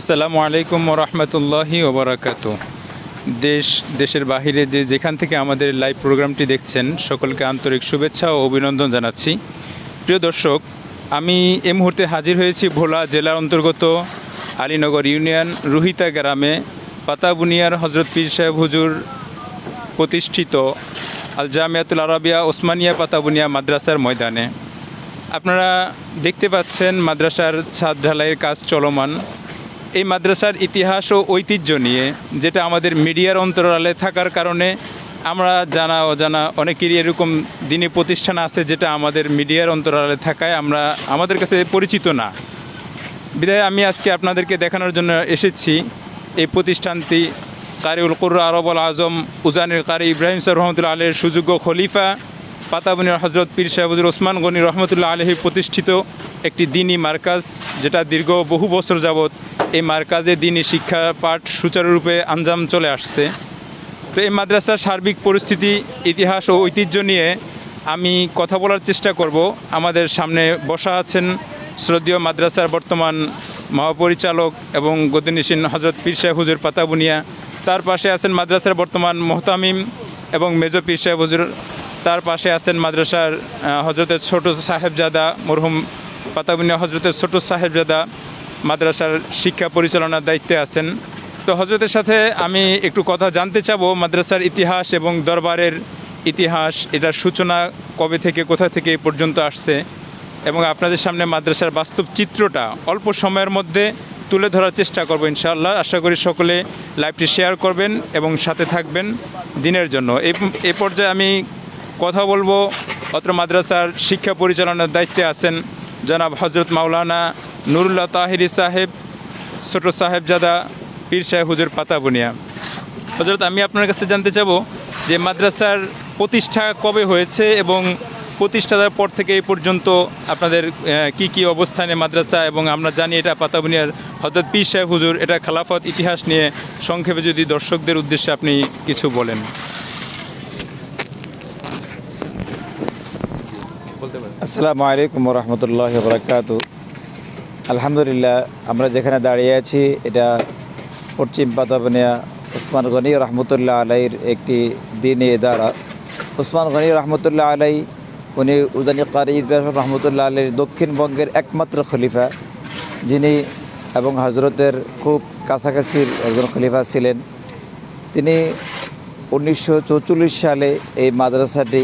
আসসালামু আলাইকুম রহমতুল্লাহি ওবরাকাত দেশ, দেশের বাহিরে যে যেখান থেকে আমাদের লাইভ প্রোগ্রামটি দেখছেন, সকলকে আন্তরিক শুভেচ্ছা ও অভিনন্দন জানাচ্ছি। প্রিয় দর্শক, আমি এই মুহূর্তে হাজির হয়েছি ভোলা জেলার অন্তর্গত আলীনগর ইউনিয়ন, রুহিতা গ্রামে পাতাবুনিয়ার হজরত পীর সাহেব হুজুর প্রতিষ্ঠিত আল জামিয়াতুল আরবিয়া ওসমানিয়া পাতাবুনিয়া মাদ্রাসার ময়দানে। আপনারা দেখতে পাচ্ছেন মাদ্রাসার ছাদ ঢালাইয়ের কাজ চলমান। এই মাদ্রাসার ইতিহাস ও ঐতিহ্য নিয়ে, যেটা আমাদের মিডিয়ার অন্তরালে থাকার কারণে আমরা জানা অজানা অনেকেরই এরকম দিনী প্রতিষ্ঠান আছে যেটা আমাদের মিডিয়ার অন্তরালে থাকায় আমরা আমাদের কাছে পরিচিত না। বিদায়, আমি আজকে আপনাদেরকে দেখানোর জন্য এসেছি। এই প্রতিষ্ঠানটি কারিউল কুর আরবুল আজম উজানের কারি ইব্রাহিম সাহ রহমতুল্লাহ আলের সুযোগ্য খলিফা। পাতাবনির হজরত পীর সাহেবুজুর ওসমান গনি রহমতুল্লাহ আলহী প্রতিষ্ঠিত একটি দিনই মার্কাজ, যেটা দীর্ঘ বহু বছর যাবৎ এই মার্কাজে দিনই শিক্ষা পাঠ সুচারুরূপে আঞ্জাম চলে আসছে। তো এই মাদ্রাসার সার্বিক পরিস্থিতি, ইতিহাস ও ঐতিহ্য নিয়ে আমি কথা বলার চেষ্টা করব। আমাদের সামনে বসা আছেন শ্রদ্ধীয় মাদ্রাসার বর্তমান মহাপরিচালক এবং গদিনিসীন হজরত পীর সাহেব হুজুর পাতাবুনিয়া। তার পাশে আছেন মাদ্রাসার বর্তমান মোহতামিম এবং মেজো পীর সাহেব হজুর তার পাশে আছেন মাদ্রাসার হজরতের ছোট সাহেবজাদা মরহুম পাতাবুনিয়া হজরতের ছোট সাহেবজাদা মাদ্রাসার শিক্ষা পরিচালনার দায়িত্বে আছেন। তো হজরতের সাথে আমি একটু কথা জানতে চাবো, মাদ্রাসার ইতিহাস এবং দরবারের ইতিহাস, এটার সূচনা কবে থেকে, কোথা থেকে পর্যন্ত আসছে? এবং আপনাদের সামনে মাদ্রাসার বাস্তব চিত্রটা অল্প সময়ের মধ্যে তুলে ধরার চেষ্টা করব ইনশাআল্লাহ। আশা করি সকলে লাইভটি শেয়ার করবেন এবং সাথে থাকবেন দিনের জন্য। এ পর্যায়ে আমি কথা বলব অত্র মাদ্রাসার শিক্ষা পরিচালনার দায়িত্বে আছেন জনাব হজরত মাওলানা নুরুল্লাহ তাহিরি সাহেব, ছোট সাহেবজাদা পীর সাহেব হুজুর পাতাবুনিয়া। হজরত আমি আপনার কাছে জানতে চাবো যে মাদ্রাসার প্রতিষ্ঠা কবে হয়েছে এবং প্রতিষ্ঠার পর থেকে এই পর্যন্ত আপনাদের কি কি অবস্থানে মাদ্রাসা এবং আমরা জানি এটা পাতাবুনিয়ার হজরত পীর সাহেব হুজুর, এটা খেলাফত ইতিহাস নিয়ে সংক্ষেপে যদি দর্শকদের উদ্দেশ্যে আপনি কিছু বলেন। আসসালামু আলাইকুম রহমতুল্লাহ বরকাত। আলহামদুলিল্লাহ, আমরা যেখানে দাঁড়িয়ে আছি, এটা পশ্চিম পাতাবনিয়া ওসমান গনি রহমতুল্লাহ আলাইর একটি দিনে দ্বারা ওসমান গনি রহমতুল্লাহ আলাই উনি উদানি কারি ইব্রাহিম রহমতুল্লাহ আলাইর দক্ষিণবঙ্গের একমাত্র খলিফা। যিনি এবং হজরতের খুব কাছাকাছির একজন খলিফা ছিলেন। তিনি উনিশশো সালে এই মাদ্রাসাটি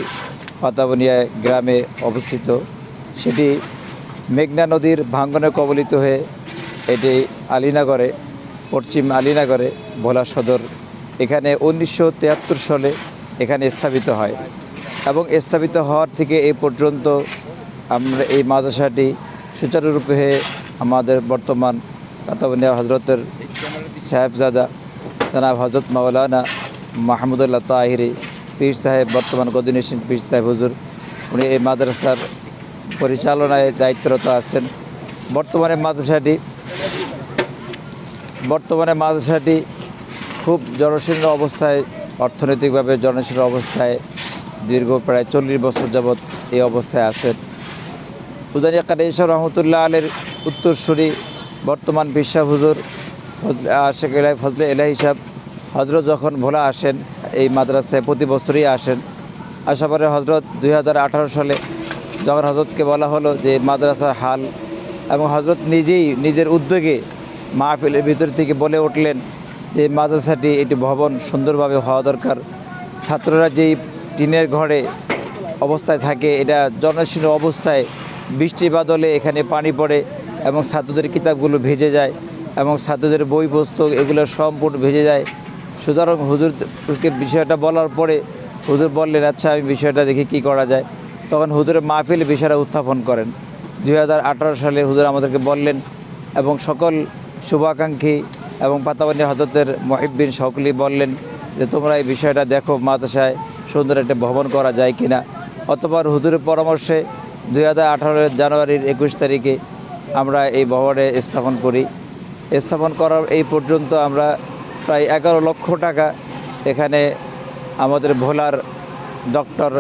পাতাবনিয়া গ্রামে অবস্থিত। সেটি মেঘনা নদীর ভাঙ্গনে কবলিত হয়ে এটি আলীনগরে, পশ্চিম আলীনগরে ভোলা সদর। এখানে উনিশশো তিয়াত্তর সালে এখানে স্থাপিত হয়। এবং স্থাপিত হওয়ার থেকে এ পর্যন্ত আমরা এই মাদ্রাসাটি সুচারুরূপে আমাদের বর্তমান পাতাবনিয়া হজরতের সাহেবজাদা জনাব হজরত মাওলানা মাহমুদুল্লাহ তাহিরি, পীর সাহেব, বর্তমান গদিনেশন পীর সাহেব হুজুর। উনি এই মাদ্রাসার পরিচালনায় দায়িত্বরত আছেন। বর্তমানে মাদ্রাসাটি বর্তমানে মাদ্রাসাটি খুব জনশীর্ণ অবস্থায় অর্থনৈতিকভাবে জনশীর্ণ অবস্থায় দীর্ঘ প্রায় চল্লিশ বছর যাবৎ এই অবস্থায় আছেন। উদানি কাদেশ্বর রহমতুল্লাহ আলের উত্তরসূরি বর্তমান বিশ্বাস হুজুর আশেক এলাই ফজলে এলাই হিসাব হজরত যখন ভোলা আসেন, এই মাদ্রাসায় প্রতি বছরই আসেন। আসার পরে হজরত দুই হাজার আঠারো সালে যখন হজরতকে বলা হলো যে মাদ্রাসার হাল এবং হজরত নিজেই নিজের উদ্যোগে মাহফিলের ভিতর থেকে বলে উঠলেন যে মাদ্রাসাটি এটি ভবন সুন্দরভাবে হওয়া দরকার। ছাত্ররা যেই টিনের ঘরে অবস্থায় থাকে, এটা জনশীর্ণ অবস্থায় বৃষ্টি বাদলে এখানে পানি পড়ে এবং ছাত্রদের কিতাবগুলো ভেজে যায় এবং ছাত্রদের বই, পুস্তক এগুলো সম্পূর্ণ ভেজে যায়। সুতরাং হুজুরকে বিষয়টা বলার পরে হুজুর বললেন আচ্ছা আমি বিষয়টা দেখি কি করা যায়। তখন হুজুরের মাহফিল বিষয়টা উত্থাপন করেন। দু হাজার আঠেরো সালে হুজুর আমাদেরকে বললেন, এবং সকল শুভাকাঙ্ক্ষী এবং পাতাবানি হজরতের মহিবিন সকলেই বললেন যে, তোমরা এই বিষয়টা দেখো মাদ্রাসায় সুন্দর একটা ভবন করা যায় কিনা? অতপর হুজুরের পরামর্শে দুই হাজার আঠারো জানুয়ারির একুশ তারিখে আমরা এই ভবনে স্থাপন করি। স্থাপন করার এই পর্যন্ত আমরা প্রায় এগারো লক্ষ টাকা এখানে আমাদের ভোলার ডক্টর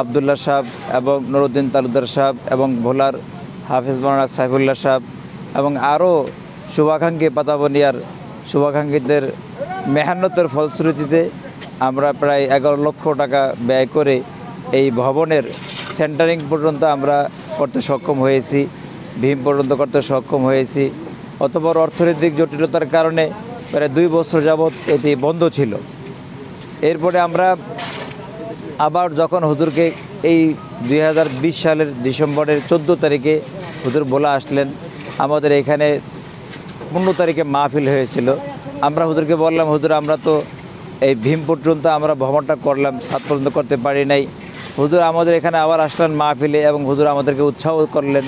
আবদুল্লাহ সাহেব এবং নুরুদ্দিন তালুদার সাহেব এবং ভোলার হাফিজ মৌলানা সাইফুল্লাহ সাহেব এবং আরও শুভাকাঙ্ক্ষী পাতাবনিয়ার শুভাকাঙ্ক্ষীদের মেহান্নতের ফলশ্রুতিতে আমরা প্রায় এগারো লক্ষ টাকা ব্যয় করে এই ভবনের সেন্টারিং পর্যন্ত আমরা করতে সক্ষম হয়েছি, ভীম পর্যন্ত করতে সক্ষম হয়েছি। অতপর অর্থনৈতিক জটিলতার কারণে প্রায় দুই বছর যাবৎ এটি বন্ধ ছিল। এরপরে আমরা আবার যখন হুজুরকে এই দুই হাজার বিশ সালের ডিসেম্বরের চোদ্দ তারিখে হুজুর বলে আসলেন, আমাদের এখানে পনেরো তারিখে মাহফিল হয়েছিল। আমরা হুজুরকে বললাম, হুজুর, আমরা তো এই ভীম পর্যন্ত আমরা ভ্রমণটা করলাম, সাত পর্যন্ত করতে পারি নাই। হুজুর, আমাদের এখানে আবার আসলেন মাহফিলে এবং হুজুর আমাদেরকে উৎসাহ করলেন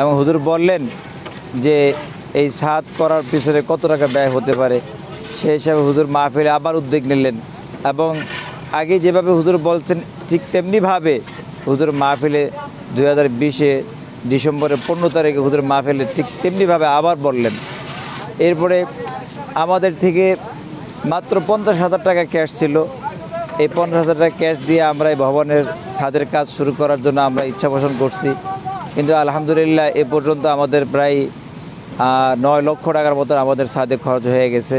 এবং হুজুর বললেন যে এই সাত করার পিছনে কত টাকা ব্যয় হতে পারে। সেই হিসাবে হুজুর মাহফিলে আবার উদ্যোগ নিলেন এবং আগে যেভাবে হুজুর বলছেন, ঠিক তেমনিভাবে হুজুর মাহফিলে দুই হাজার বিশে ডিসেম্বরের পনেরো তারিখে হুজুর মাহফিলে ঠিক তেমনিভাবে আবার বললেন। এরপরে আমাদের থেকে মাত্র পঞ্চাশ হাজার টাকা ক্যাশ ছিল। এই পঞ্চাশ হাজার টাকা ক্যাশ দিয়ে আমরা এই ভবনের ছাদের কাজ শুরু করার জন্য আমরা ইচ্ছা পোষণ করছি। কিন্তু আলহামদুলিল্লাহ এ পর্যন্ত আমাদের প্রায় নয় লক্ষ টাকার মতো আমাদের ছাদে খরচ হয়ে গেছে।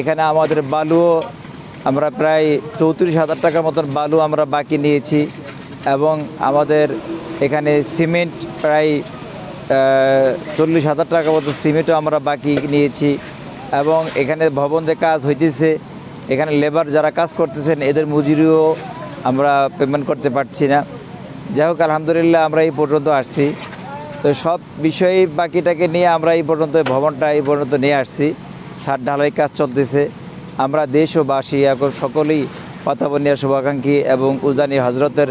এখানে আমাদের বালুও আমরা প্রায় চৌত্রিশ হাজার টাকার মতন বালু আমরা বাকি নিয়েছি। এবং আমাদের এখানে সিমেন্ট প্রায় চল্লিশ হাজার টাকা মতো সিমেন্টও আমরা বাকি নিয়েছি। এবং এখানে ভবন যে কাজ হইতেছে, এখানে লেবার যারা কাজ করতেছেন, এদের মজুরিও আমরা পেমেন্ট করতে পারছি না। যাই হোক, আলহামদুলিল্লাহ আমরা এই পর্যন্ত আসছি। তো সব বিষয়ে বাকিটাকে নিয়ে আমরা এই পর্যন্ত, ভবনটা এই পর্যন্ত নিয়ে আসছি। ছাদ ঢালাই কাজ চলতেছে। আমরা দেশবাসী, এখন সকলেই পাতাবনিয়া শুভাকাঙ্ক্ষী এবং উজানি হজরতের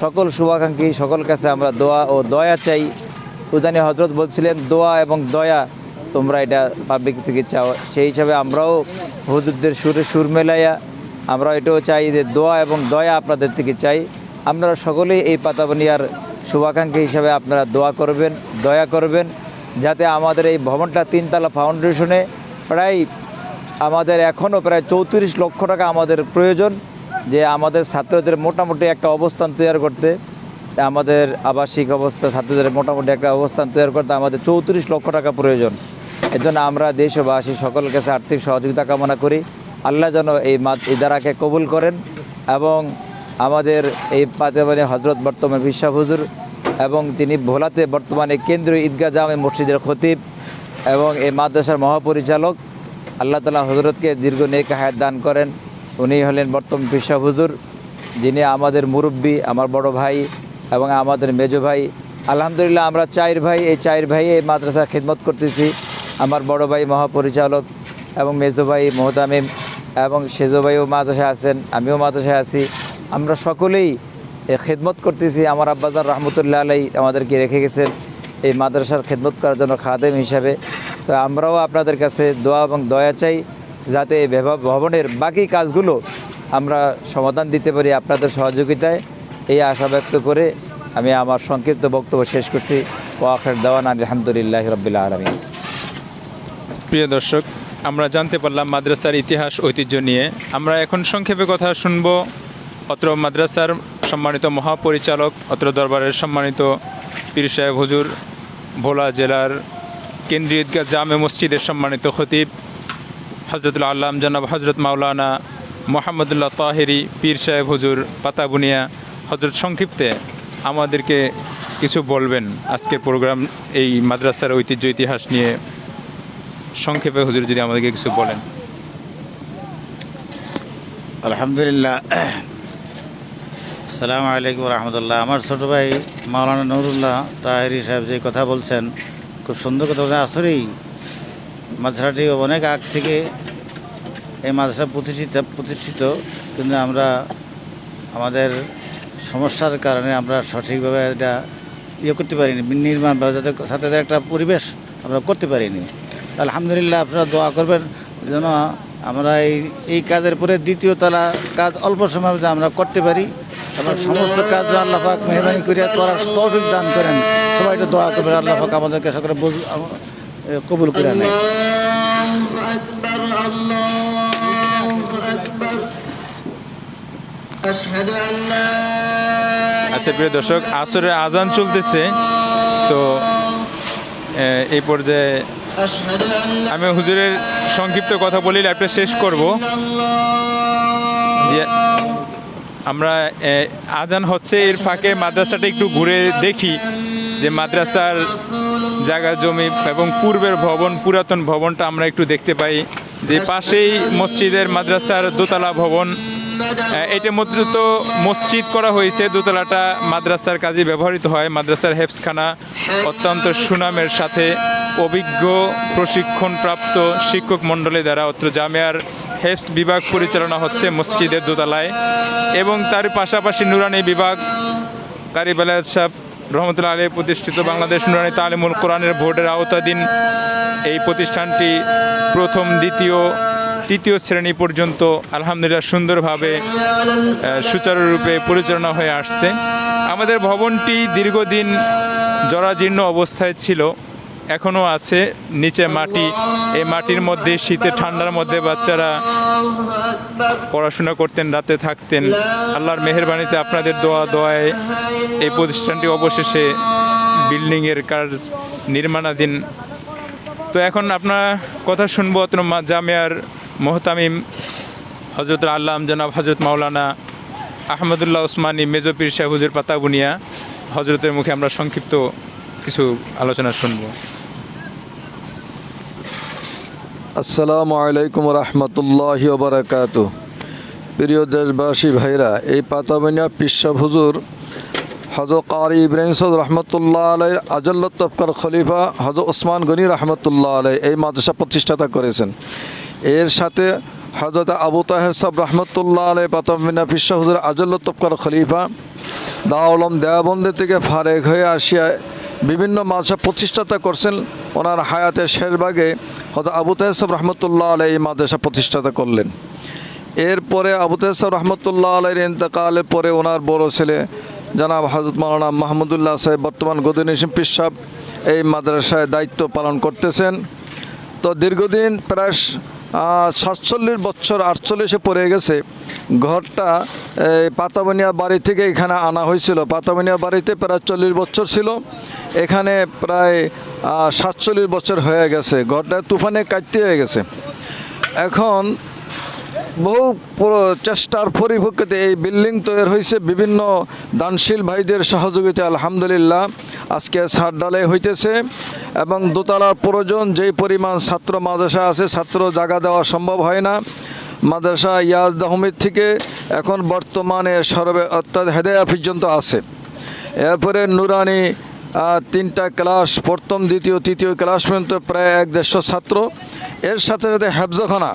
সকল শুভাকাঙ্ক্ষী, সকল কাছে আমরা দোয়া ও দয়া চাই। উজানি হজরত বলছিলেন, দোয়া এবং দয়া তোমরা এটা পাবলিক থেকে চাও। সেই হিসাবে আমরাও হুজুরদের সুরে সুর মেলাইয়া আমরা এটাও চাই যে দোয়া এবং দয়া আপনাদের থেকে চাই। আপনারা সকলেই এই পাতাবনিয়ার শুভাকাঙ্ক্ষী হিসাবে আপনারা দোয়া করবেন, দয়া করবেন, যাতে আমাদের এই ভবনটা তিনতলা ফাউন্ডেশনে প্রায় আমাদের এখনও প্রায় চৌত্রিশ লক্ষ টাকা আমাদের প্রয়োজন, যে আমাদের ছাত্রদের মোটামুটি একটা অবস্থান তৈরি করতে। আমাদের আবাসিক অবস্থা, ছাত্রদের মোটামুটি একটা অবস্থান তৈরি করতে আমাদের চৌত্রিশ লক্ষ টাকা প্রয়োজন। এজন্য আমরা দেশবাসী সকলের কাছে আর্থিক সহযোগিতা কামনা করি। আল্লাহ যেন এই ইদারাকে কবুল করেন এবং আমাদের এই পাতেমানি হজরত বর্তমান বিশ্বাস হুজুর এবং তিনি ভোলাতে বর্তমানে কেন্দ্রীয় ঈদগাহ জামে মসজিদের খতিব এবং এই মাদ্রাসার মহাপরিচালক। আল্লাহ তালা হজরতকে দীর্ঘ নেক হায়াত দান করেন। উনি হলেন বর্তমান বিশ্বাস হুজুর, যিনি আমাদের মুরব্বী, আমার বড় ভাই। এবং আমাদের মেজো ভাই, আলহামদুলিল্লাহ আমরা চার ভাই, এই চার ভাই এই মাদ্রাসার খেদমত করতেছি। আমার বড় ভাই মহাপরিচালক এবং মেজো ভাই মোহতামিম এবং সেজো ভাইও মাদ্রাসায় আছেন, আমিও মাদ্রাসায় আছি। আমরা সকলেই খেদমত করতেছি। আমার আব্বাজার রহমতুল্লাহ আলাই আমাদেরকে রেখে গেছেন এই মাদ্রাসার খেদমত করার জন্য খাদেম হিসাবে। তো আমরাও আপনাদের কাছে দোয়া এবং দয়া চাই যাতে এই ভবনের বাকি কাজগুলো আমরা সমাধান দিতে পারি আপনাদের সহযোগিতায়। এই আশা ব্যক্ত করে আমি আমার সংক্ষিপ্ত বক্তব্য শেষ করছি। ওয়াখের দেওয়ান আলহামদুলিল্লাহ রবিল্লা আলমী প্রিয় দর্শক, আমরা জানতে পারলাম মাদ্রাসার ইতিহাস, ঐতিহ্য নিয়ে। আমরা এখন সংক্ষেপে কথা শুনব। অত্র মাদ্রাসার সম্মানিত মহাপরিচালক, অত্র দরবারের সম্মানিত পীর সাহেব হুজুর, ভোলা জেলার কেন্দ্রীয় ঈদগাহ জামে মসজিদের সম্মানিত খতিব হজরতুল আল্লাম জনাব হজরত মাওলানা মোহাম্মদুল্লাহ তাহেরি, পীর সাহেব হুজুর, পাতাবুনিয়া হজরত সংক্ষিপ্তে আমাদেরকে কিছু বলবেন। আজকের প্রোগ্রাম এই মাদ্রাসার ঐতিহ্য, ইতিহাস নিয়ে সংক্ষেপে হুজুর যদি আমাদেরকে কিছু বলেন। আলহামদুলিল্লাহ। আসসালামু আলাইকুম রহমতুল্লাহ। আমার ছোট ভাই মাওলানা নুরুল্লাহ তাহেরি সাহেব যে কথা বলছেন, খুব সুন্দর কথা বলছেন। আসলেই মাদ্রাসাটি অনেক আগ থেকে এই মাদ্রাসা প্রতিষ্ঠিত প্রতিষ্ঠিত, কিন্তু আমরা আমাদের সমস্যার কারণে আমরা সঠিকভাবে এটা ইয়ে করতে পারিনি, নির্মাণ যাতে ছাত্রদের একটা পরিবেশ আমরা করতে পারিনি। আলহামদুলিল্লাহ আপনারা দোয়া করবেন যেন আমরা এই এই কাজের পরে দ্বিতীয় তলা কাজ অল্প সময়ের মধ্যে আমরা করতে পারি। এবং সমস্ত কাজ যেন আল্লাহ পাক মেহরবানি করিয়া করার তৌফিক দান করেন। সবাই একটু দোয়া করবেন, আল্লাহ পাক আমাদেরকে সকলে কবুল করে নেয়। আচ্ছা প্রিয় দর্শক আসরের আজান চলতেছে তো এই পর্যায়ে আমি হুজুরের সংক্ষিপ্ত কথা বলি লাইভটা শেষ করব। যে আমরা আজান হচ্ছে এর ফাঁকে মাদ্রাসাটা একটু ঘুরে দেখি যে মাদ্রাসার জায়গা জমি এবং পূর্বের ভবন পুরাতন ভবনটা আমরা একটু দেখতে পাই। যে পাশেই মসজিদের মাদ্রাসার দোতলা ভবন এটা মূলত মসজিদ করা হয়েছে। দোতলাটা মাদ্রাসার কাজে ব্যবহৃত হয়। মাদ্রাসার হেফসখানা অত্যন্ত সুনামের সাথে অভিজ্ঞ প্রশিক্ষণপ্রাপ্ত শিক্ষক মণ্ডলী দ্বারা অত্র জামিয়ার হেফস বিভাগ পরিচালনা হচ্ছে মসজিদের দোতলায় এবং তার পাশাপাশি নুরানি বিভাগ কারি বেলায়ত সাহেব রহমতুল্লাহ আলী প্রতিষ্ঠিত বাংলাদেশ নুরানি তালিমুল কোরআনের বোর্ডের আওতাধীন এই প্রতিষ্ঠানটি প্রথম, দ্বিতীয় তৃতীয় শ্রেণি পর্যন্ত আলহামদুলিল্লাহ সুন্দরভাবে সুচারুরূপে পরিচালনা হয়ে আসছে। আমাদের ভবনটি দীর্ঘদিন জরাজীর্ণ অবস্থায় ছিল এখনও আছে নিচে মাটি। এই মাটির মধ্যে শীতে, ঠান্ডার মধ্যে বাচ্চারা পড়াশোনা করতেন, রাতে থাকতেন। আল্লাহর মেহেরবানিতে আপনাদের দোয়া, দোয়ায় এই প্রতিষ্ঠানটি অবশেষে বিল্ডিংয়ের কাজ নির্মাণাধীন। তো এখন আপনার কথা শুনব জামিয়ার মোহতামিম হজরত আল্লাহ জনাব হজরত মাওলানা আহমদুল্লাহ ওসমানী মেজো পীর সাহেব হুজুর পাতাবুনিয়া হজরতের মুখে আমরা সংক্ষিপ্ত কিছু আলোচনা শুনব। আসসালামু আলাইকুম রহমতুল্লাহ বারাকাতু প্রিয় দেশবাসী ভাইরা, এই পাতামিনিয়া পিসাব হুজুর হজর কারি ইব্রাহিম সদ রহমতুল্লাহ আলাই আজল্ল তফকার খলিফা হজর ওসমান গনি রহমতুল্লাহ আলাই এই মাদ্রাসা প্রতিষ্ঠাতা করেছেন। এর সাথে হজরত আবু তাহের সাহ রহমতুল্লাহ আলাই পাতামিনা পিসা হুজুর আজল্ল তফকার খলিফা। দাওলম দেওয়াবন্দি থেকে ফারেক হয়ে আসিয়া বিভিন্ন মাদ্রাসা প্রতিষ্ঠাতা করছেন। ওনার হায়াতের শেষ ভাগে হয়তো আবু তাহেসব রহমতুল্লাহ আলাই এই মাদ্রাসা প্রতিষ্ঠাতা করলেন। এরপরে আবু তাহেসব রহমতুল্লাহ আলাইয়ের ইন্তকালের পরে ওনার বড় ছেলে জানাব হজরত মাওলানা মাহমুদুল্লাহ সাহেব বর্তমান গদিনিসিম পিস সাহেব এই মাদ্রাসায় দায়িত্ব পালন করতেছেন। তো দীর্ঘদিন প্রায় সাতচল্লিশ বছর, আটচল্লিশে পড়ে গেছে। ঘরটা পাতাবনিয়া বাড়ি থেকে এখানে আনা হয়েছিল। পাতাবনিয়া বাড়িতে প্রায় চল্লিশ বছর ছিল। এখানে প্রায় সাতচল্লিশ বছর হয়ে গেছে। ঘরটা তুফানে কাটতে হয়ে গেছে। এখন বহু চেষ্টার পরিপ্রেক্ষিতে এই বিল্ডিং তৈরি হয়েছে। বিভিন্ন দানশীল ভাইদের সহযোগিতা, আলহামদুলিল্লাহ, আজকে ডালাই হইতেছে এবং দোতলার প্রয়োজন যেই পরিমাণ ছাত্র মাদ্রাসা আছে, ছাত্র জায়গা দেওয়া সম্ভব হয় না। মাদ্রাসা ইয়াজ আহমেদ থেকে এখন বর্তমানে সর্বে অর্থাৎ হেদায়া পর্যন্ত আছে। এরপরে নুরানি তিনটা ক্লাস, প্রথম, দ্বিতীয়, তৃতীয় ক্লাস পর্যন্ত প্রায় এক দেড়শো ছাত্র। এর সাথে সাথে হেফজাখানা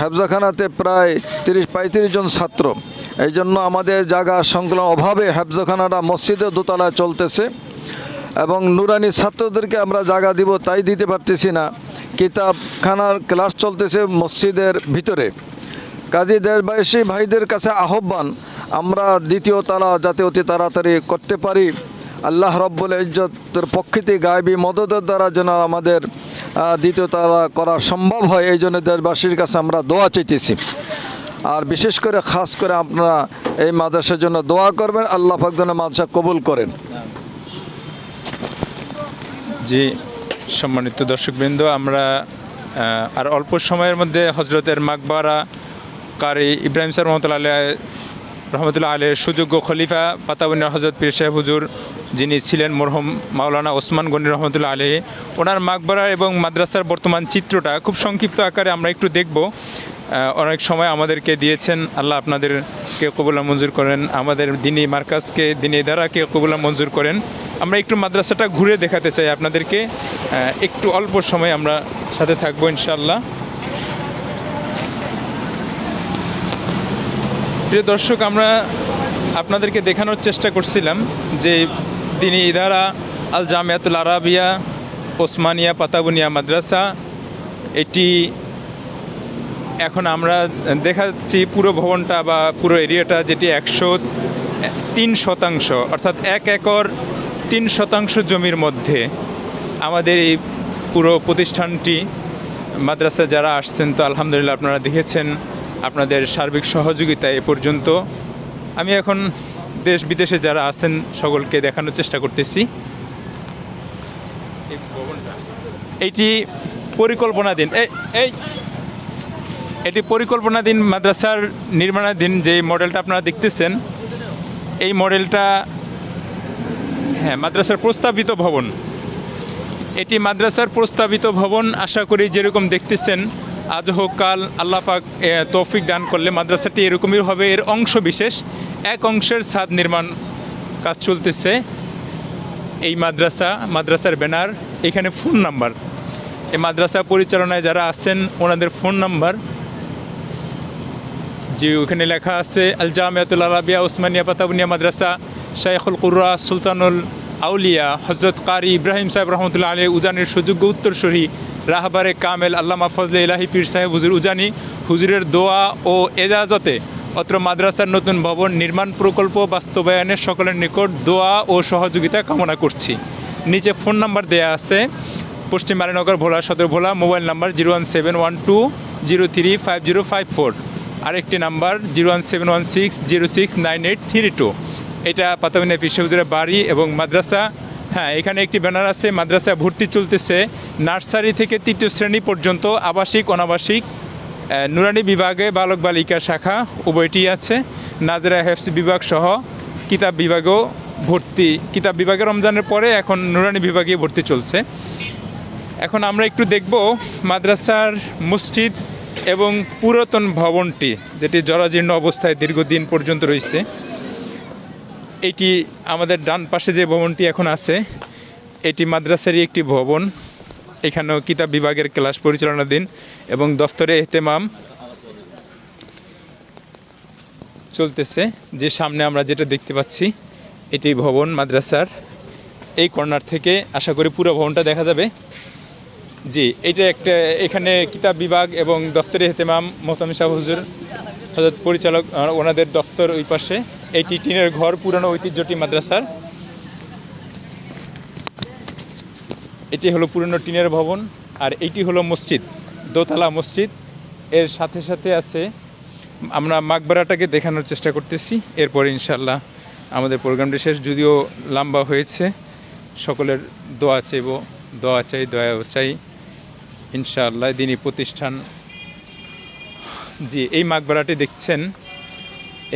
হেফজাখানাতে প্রায় তিরিশ, পঁয়ত্রিশ জন ছাত্র। এই জন্য আমাদের জায়গা সংকলন অভাবে হেফজাখানাটা মসজিদের দোতলায় চলতেছে এবং নুরানি ছাত্রদেরকে আমরা জায়গা দিব, তাই দিতে পারতেছি না। কিতাবখানার ক্লাস চলতেছে মসজিদের ভিতরে। কাজী দেশবাসী ভাইদের কাছে আহ্বান, আমরা দ্বিতীয় তালা যাতে অতি তাড়াতাড়ি করতে পারি। আল্লাহ রব্বুল ইজ্জতের প্রকৃতি গায়বী মদতের দ্বারা যেন আমাদের দ্বিতীয় তালা করা সম্ভব হয়, এই জন্য দেশবাসীর কাছে আমরা দোয়া চাইতেছি। আর বিশেষ করে, খাস করে আপনারা এই মাদ্রাসার জন্য দোয়া করবেন, আল্লাহ পাক যেন মাদ্রাসা কবুল করেন। জি, সম্মানিত দর্শকবৃন্দ, আমরা আর অল্প সময়ের মধ্যে হজরতের মাকবারা কারি ইব্রাহিম স্যার রহমতুল্লাহ আলী রহমতুল্লাহ আলের সুযোগ্য খলিফা পাতাবনিয়া হজরত পীর সাহেব হুজুর যিনি ছিলেন মরহম মাওলানা ওসমান গনি রহমতুল্লাহ আলী, ওনার মাকবরা এবং মাদ্রাসার বর্তমান চিত্রটা খুব সংক্ষিপ্ত আকারে আমরা একটু দেখব। অনেক সময় আমাদেরকে দিয়েছেন, আল্লাহ আপনাদেরকে কবুলা মঞ্জুর করেন, আমাদের দিনী মার্কাজকে, দিনী দ্বারাকে কবুলা মঞ্জুর করেন। আমরা একটু মাদ্রাসাটা ঘুরে দেখাতে চাই আপনাদেরকে। একটু অল্প সময় আমরা সাথে থাকব ইনশাআল্লাহ। প্রিয় দর্শক, আমরা আপনাদেরকে দেখানোর চেষ্টা করছিলাম যে তিনি ইদারা আল জামিয়াতুল আরাবিয়া, ওসমানিয়া পাতাবুনিয়া মাদ্রাসা, এটি এখন আমরা দেখাচ্ছি পুরো ভবনটা বা পুরো এরিয়াটা যেটি একশো তিন শতাংশ, অর্থাৎ এক একর তিন শতাংশ জমির মধ্যে আমাদের এই পুরো প্রতিষ্ঠানটি, মাদ্রাসা যারা আসছেন তো আলহামদুলিল্লাহ আপনারা দেখেছেন। আপনাদের সার্বিক সহযোগিতা এ পর্যন্ত। আমি এখন দেশ বিদেশে যারা আছেন সকলকে দেখানোর চেষ্টা করতেছি। এইটি পরিকল্পনাধীন। এই এই, এটি পরিকল্পনাধীন মাদ্রাসার নির্মাণাধীন যে মডেলটা আপনারা দেখতেছেন, এই মডেলটা হ্যাঁ মাদ্রাসার প্রস্তাবিত ভবন। এটি মাদ্রাসার প্রস্তাবিত ভবন, আশা করি যেরকম দেখতেছেন আজ হোক, কাল আল্লাহ পাক তৌফিক দান করলে মাদ্রাসাটি এরকমই হবে। এর অংশ বিশেষ, এক অংশের ছাদ নির্মাণ কাজ চলতেছে। এই মাদ্রাসা, মাদ্রাসার ব্যানার, এখানে ফোন নাম্বার। এই মাদ্রাসা পরিচালনায় যারা আছেন, ওনাদের ফোন নাম্বার। যে ওখানে লেখা আছে আল জামিয়াতুল আরাবিয়া উসমানিয়া পাতাবুনিয়া মাদ্রাসা, শাইখুল কুর্রা, সুলতানুল আউলিয়া হজরত কারি ইব্রাহিম সাহেব রহমতুল্লাহ আলী উজানির সুযোগ্য উত্তরসূরি রাহবারে কামেল আল্লামা ফজলে ইলাহি পীর সাহেব হুজুর উজানি, হুজুরের দোয়া ও এজাজতে অত্র মাদ্রাসার নতুন ভবন নির্মাণ প্রকল্প বাস্তবায়নে সকলের নিকট দোয়া ও সহযোগিতা কামনা করছি। নিচে ফোন নাম্বার দেয়া আছে, পশ্চিম Malinagar Bhola Sadar Bhola, mobile number zero one seven one two zero three five zero five four. আরেকটি number zero one seven one six zero six nine eight three two. এটা পাতামিনা বিশ্ববিদ্যালয়ের বাড়ি এবং মাদ্রাসা হ্যাঁ এখানে একটি ব্যানার আছে, মাদ্রাসায় ভর্তি চলতেছে। নার্সারি থেকে তৃতীয় শ্রেণি পর্যন্ত আবাসিক, অনাবাসিক নুরানি বিভাগে বালক বালিকা শাখা উভয়টি আছে। নাজরা হেফস বিভাগ সহ কিতাব বিভাগেও ভর্তি, কিতাব বিভাগে রমজানের পরে এখন নুরানি বিভাগে ভর্তি চলছে। এখন আমরা একটু দেখব মাদ্রাসার মসজিদ এবং পুরাতন ভবনটি, যেটি জরাজীর্ণ অবস্থায় দীর্ঘদিন পর্যন্ত রয়েছে। এটি আমাদের ডান পাশে যে ভবনটি এখন আছে, এটি মাদ্রাসারই একটি ভবন। এখানেও কিতাব বিভাগের ক্লাস পরিচালনাধীন এবং দফতরে এহতেমাম চলতেছে। যে সামনে আমরা যেটা দেখতে পাচ্ছি, এটি ভবন মাদ্রাসার। এই কর্নার থেকে আশা করি পুরো ভবনটা দেখা যাবে। জি, এটা একটা, এখানে কিতাব বিভাগ এবং দফতরে হেতেমাম মোহতামি শাহ হুজুর হজরত পরিচালক ওনাদের দফতর ওই পাশে। এইটি টিনের ঘর পুরানো ঐতিহ্যটি মাদ্রাসার। এটি হলো পুরনো টিনের ভবন আর এইটি হলো মসজিদ, দোতলা মসজিদ। এর সাথে সাথে আছে, আমরা মাকবারাটাকে দেখানোর চেষ্টা করতেছি, এরপর ইনশাল্লাহ আমাদের প্রোগ্রামটি শেষ। যদিও লম্বা হয়েছে, সকলের দোয়া চাইব, দোয়া চাই দয়া চাই। ইনশাআল্লাহ দিনই প্রতিষ্ঠান জি, এই মাকবারাটি দেখছেন,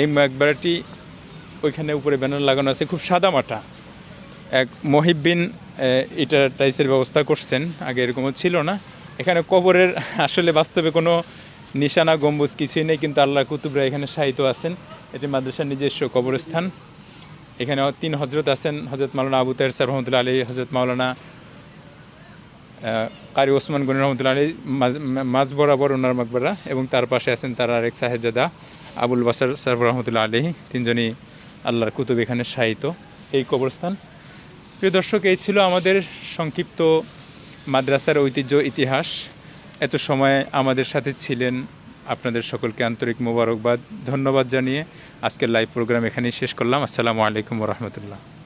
এই মাকবারাটি ওইখানে উপরে ব্যানার লাগানো আছে, খুব সাদা মাটা এক মহিবিন এটা টাইসের ব্যবস্থা করছেন, আগে এরকমও ছিল না। এখানে কবরের আসলে বাস্তবে কোনো নিশানা, গম্বুজ কিছুই নেই, কিন্তু আল্লাহ কুতুবরা এখানে শায়িত আছেন। এটি মাদ্রাসার নিজস্ব কবরস্থান। এখানে তিন হজরত আছেন হজরত মাওলানা আবু তাহের স্যার রহমতুল্লাহ আলী হজরত মাওলানা কারি ওসমান গনি রহমতুল্লাহ আলী মাঝ- বরাবর ওনার মাকবারা, এবং তার পাশে আছেন তার আরেক সাহেবজাদা, আবুল বাসার স্যার রহমতুল্লাহ আলী তিনজনই আল্লাহর কুতুব এখানে শায়িত এই কবরস্থান। প্রিয় দর্শক, এই ছিল আমাদের সংক্ষিপ্ত মাদ্রাসার ঐতিহ্য, ইতিহাস। এত সময় আমাদের সাথে ছিলেন আপনাদের সকলকে আন্তরিক মোবারকবাদ, ধন্যবাদ জানিয়ে আজকের লাইভ প্রোগ্রাম এখানেই শেষ করলাম। আসসালামু আলাইকুম রহমতুল্লাহ।